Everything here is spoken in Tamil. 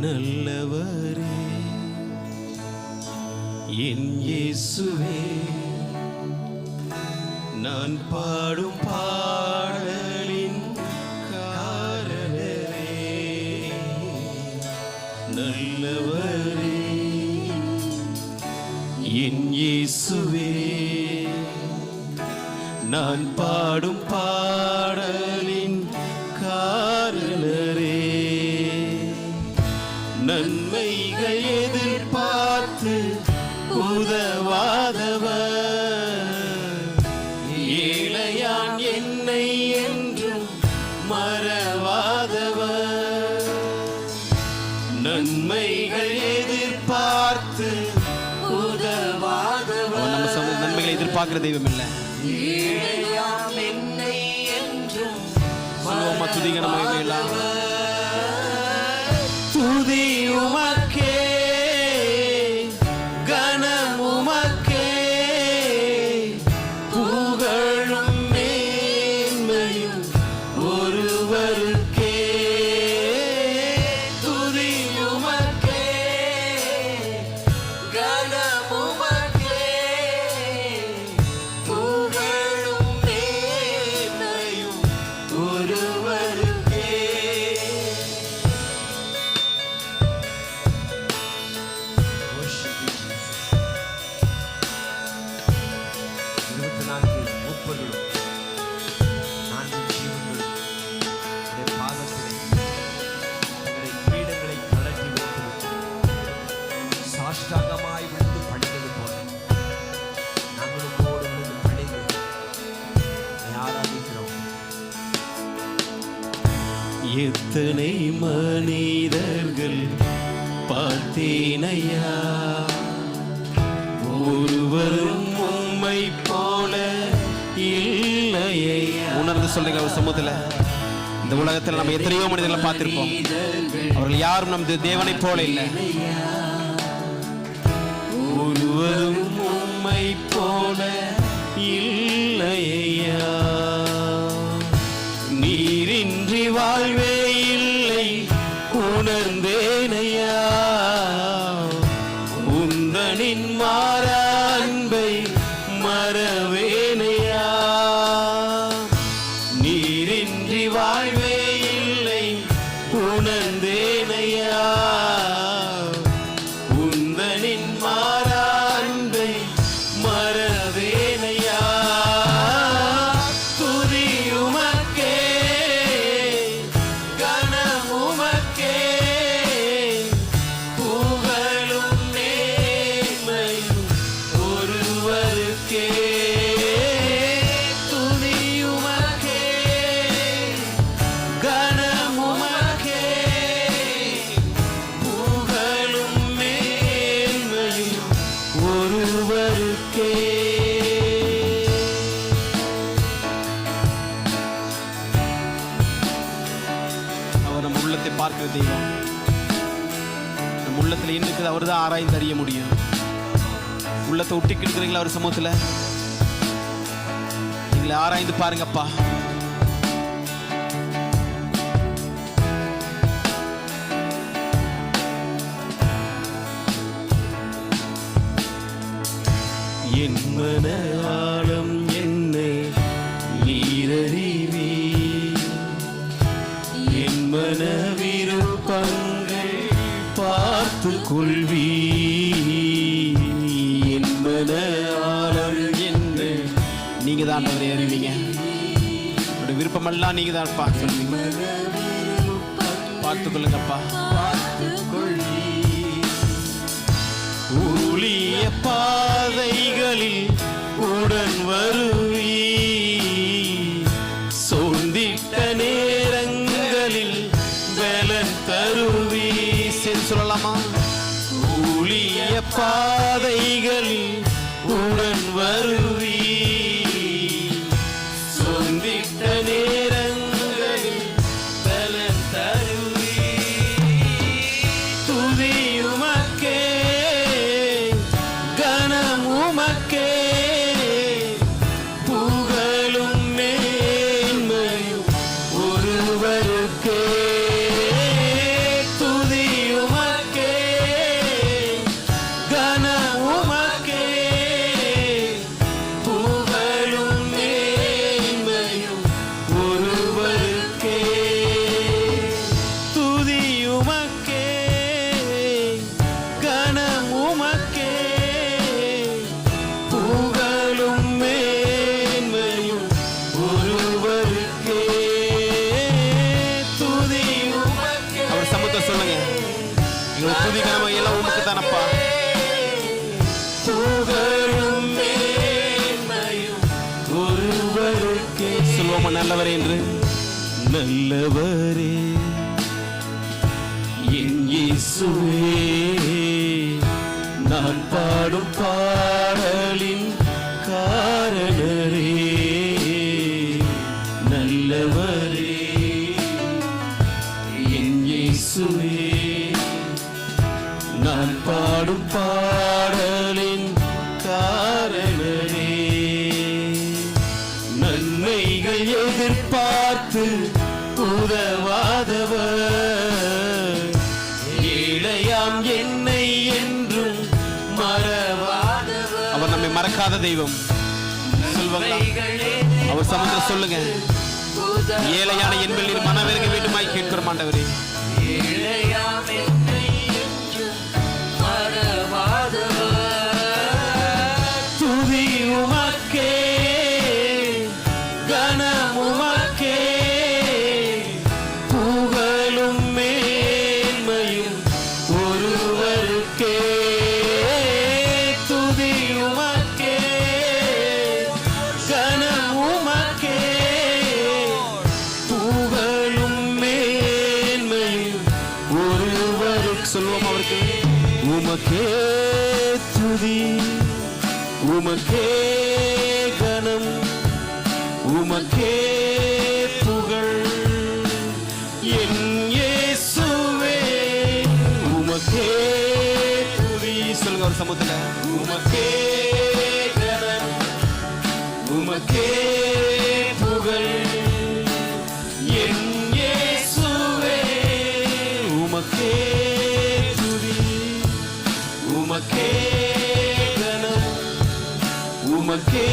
நல்லவரே என் இயேசுவே நான் பாடும் பாடலின் காரணரே. நல்லவரே என் இயேசுவே நான் பாடும் பாட என்றும் மறவாதவர். நன்மைகள் எதிர்பார்த்து உதவாதவர். நம்ம சமூக நன்மைகளை எதிர்பார்க்கிற தெய்வம் இல்லை. என்னை என்றும் சொல்லுவோமா எத்தனை மனிதர்கள் பார்த்தேனையா? ஒருவரும் உம்மை போல இல்லையே உணர்ந்து சொல்றீங்க ஒரு சமூகத்தில். இந்த உலகத்தில் நம்ம எத்தனையோ மனிதர்களை பார்த்திருப்போம். அவர்கள் யாரும் நம் தேவனை போல இல்லை. ஒருவரும் உம்மை போல இல்லையா. உள்ளத்தை தெய்வம் நம்ம உள்ளத்துல என்ன இருக்குது அவர் தான் ஆராய்ந்து அறிய முடியும். உள்ளத்தை ஒட்டிக்கு இருக்கிறீங்களா அவர் சமூகத்துல? நீங்களை ஆராய்ந்து பாருங்கப்பா. என் மன ஆழம் என்னை நீரறிவி என் மன கொள்வி என் மன ஆழம் என்னை நீங்க தான் அவரை அறிவீங்க. என்னோட விருப்பமெல்லாம் நீங்க தான்ப்பா சொல்லுவீங்க பார்த்து கொள்ளுங்கப்பா ஊழிய நல்லவரே என்று? நல்லவரே. என் இயேசுவே நான் பாடும் பா நம்மை மறக்காத தெய்வம். சொல்வாங்களா? அவர் சமூகத்தை சொல்லுங்க. ஏழையான என்பதில் நீர் மனவிறங்க வேண்டுமாய் கேட்கிறோம் ஆண்டவரே. துதி உமக்கே கனம் உமக்கே புகழ். என் இயேசுவே உமக்கே துதி. சொல்லுங்க ஒரு சமூகத்தில். உமக்கே கனம் உமக்கே புகழ். உமக்கே உமக்கே